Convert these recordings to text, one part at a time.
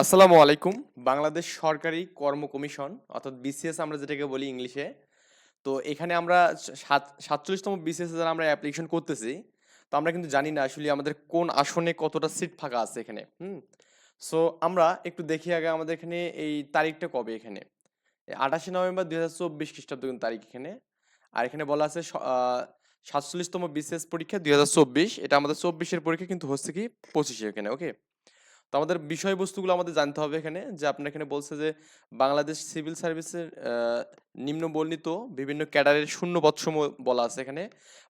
আসসালামু আলাইকুম। বাংলাদেশ সরকারি কর্ম কমিশন, অর্থাৎ বিসিএস আমরা যেটাকে বলি ইংলিশে। তো এখানে আমরা সাত, সাতচল্লিশতম বিসিএস যারা আমরা অ্যাপ্লিকেশন করতেছি, তো আমরা কিন্তু জানি না আসলে আমাদের কোন আসনে কতটা সিট ফাঁকা আছে এখানে, হুম? সো আমরা একটু দেখি আগে আমাদের এখানে এই তারিখটা কবে এখানে। আঠাশে নভেম্বর দুই হাজার চব্বিশ খ্রিস্টাব্দ কিন্তু তারিখ এখানে। আর এখানে বলা আছে সাতচল্লিশতম বিসিএস পরীক্ষা দুই হাজার চব্বিশ। এটা আমাদের চব্বিশের পরীক্ষা কিন্তু হচ্ছে কি পঁচিশে এখানে ওকে তো আমাদের বিষয়বস্তুগুলো আমাদের জানতে হবে এখানে। যে আপনার এখানে বলছে যে, বাংলাদেশ সিভিল সার্ভিসের নিম্ন বর্ণিত বিভিন্ন ক্যাডারের শূন্য পদ সমূহ বলা আছে এখানে।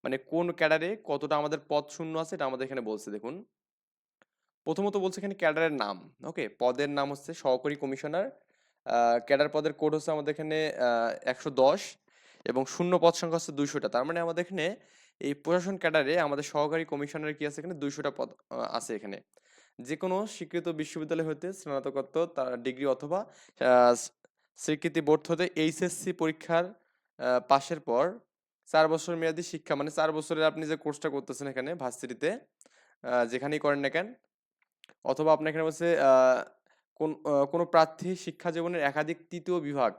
মানে কোন ক্যাডারে কতটা আমাদের পদ শূন্য আছে এটা আমাদের এখানে বলছে, দেখুন। প্রথমত বলছে এখানে ক্যাডারের নাম, ওকে? পদের নাম হচ্ছে সহকারী কমিশনার ক্যাডার পদের কোড হচ্ছে আমাদের এখানে একশো দশ এবং শূন্য পদ সংখ্যা হচ্ছে দুইশোটা। তার মানে আমাদের এখানে এই প্রশাসন ক্যাডারে আমাদের সহকারী কমিশনার কি আছে এখানে? দুইশোটা পদ আছে এখানে। যে কোনো স্বীকৃত বিশ্ববিদ্যালয় হতে স্নাতকোত্তর তার ডিগ্রি অথবা স্বীকৃতি বোর্ড হতে এইচএসসি পরীক্ষার পাশের পর চার বছর মেয়াদী শিক্ষা মানে চার বছরের আপনি যে কোর্সটা করতেছেন এখানে ভার্সিটিতে যেখানেই করেন না কেন, অথবা আপনার এখানে বলছে কোন কোনো প্রার্থী শিক্ষা জীবনের একাধিক তৃতীয় বিভাগ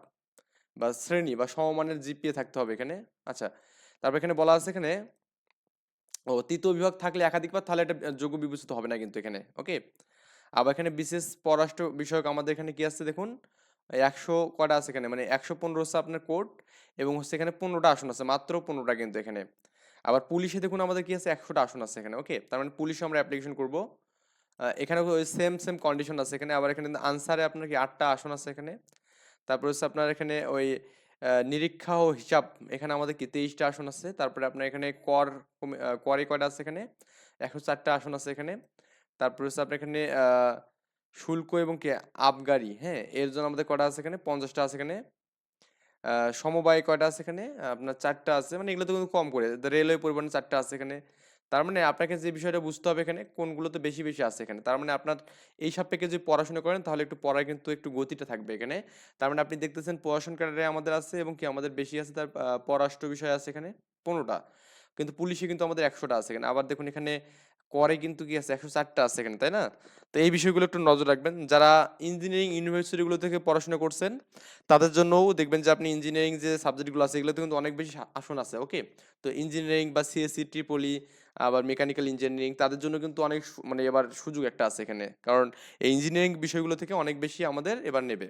বা শ্রেণি বা সমমানের জিপিএ থাকতে হবে এখানে। আচ্ছা তারপর এখানে বলা আছে এখানে ও তৃতীয় বিভাগ থাকলে একাধিক একাধিকবার তাহলে এটা যোগ্য বিবেচিত হবে না কিন্তু এখানে ওকে আবার এখানে বিশেষ পররাষ্ট্র বিষয়ক আমাদের এখানে কি আছে দেখুন? একশো কটা আছে এখানে? মানে একশো পনেরো হচ্ছে আপনার কোর্ট এবং হচ্ছে এখানে পনেরোটা আসন আছে, মাত্র পনেরোটা কিন্তু এখানে। আবার পুলিশে দেখুন আমাদের কি আছে? একশোটা আসন আছে এখানে ওকে তার মানে পুলিশে আমরা অ্যাপ্লিকেশন করব। এখানে ওই সেম সেম কন্ডিশন আছে এখানে। আবার এখানে আনসারে আপনার কি আটটা আসন আছে এখানে। তারপর হচ্ছে আপনার এখানে ওই নিরীক্ষা ও হিসাব। এখানে আমাদের কি তেইশটা আসন আছে, তারপরে আপনার এখানে কর করে কয়টা আছে এখানে? একশো চারটা আসন আছে এখানে। তারপর হচ্ছে আপনার এখানে শুল্ক এবং কি আবগারি হ্যাঁ? এর জন্য আমাদের কটা আছে এখানে? পঞ্চাশটা আছে এখানে। সমবায় কয়টা আছে এখানে? আপনার চারটা আছে। মানে এগুলো তো কিন্তু কম করে। রেলওয়ে পরিবহন চারটা আছে এখানে। তার মানে আপনাকে যে বিষয়টা বুঝতে হবে এখানে কোনগুলোতে বেশি বেশি আছে এখানে। তার মানে আপনার এই সাপেক্ষে যদি পড়াশোনা করেন, তাহলে একটু পড়ায় কিন্তু একটু গতিটা থাকবে এখানে। তার মানে আপনি দেখতেছেন পড়াশোনা ক্যাডারে আমাদের আছে এবং কি আমাদের বেশি আছে, তার পররাষ্ট্র বিষয় আছে এখানে পনেরোটা। কিন্তু পুলিশে কিন্তু আমাদের একশোটা আছে এখানে। আবার দেখুন এখানে করে কিন্তু কি আছে? একশো চারটা আছে এখানে, তাই না? তো এই বিষয়গুলো একটু নজর রাখবেন। যারা ইঞ্জিনিয়ারিং ইউনিভার্সিটিগুলো থেকে পড়াশোনা করছেন, তাদের জন্যও দেখবেন যে আপনি ইঞ্জিনিয়ারিং যে সাবজেক্টগুলো আছে, এগুলোতে কিন্তু অনেক বেশি আসন আছে ওকে তো ইঞ্জিনিয়ারিং বা সিএসসি ট্রিপলি আবার মেকানিক্যাল ইঞ্জিনিয়ারিং তাদের জন্য কিন্তু অনেক মানে এবার সুযোগ একটা আছে এখানে। কারণ এই ইঞ্জিনিয়ারিং বিষয়গুলো থেকে অনেক বেশি আমাদের এবার নেবে।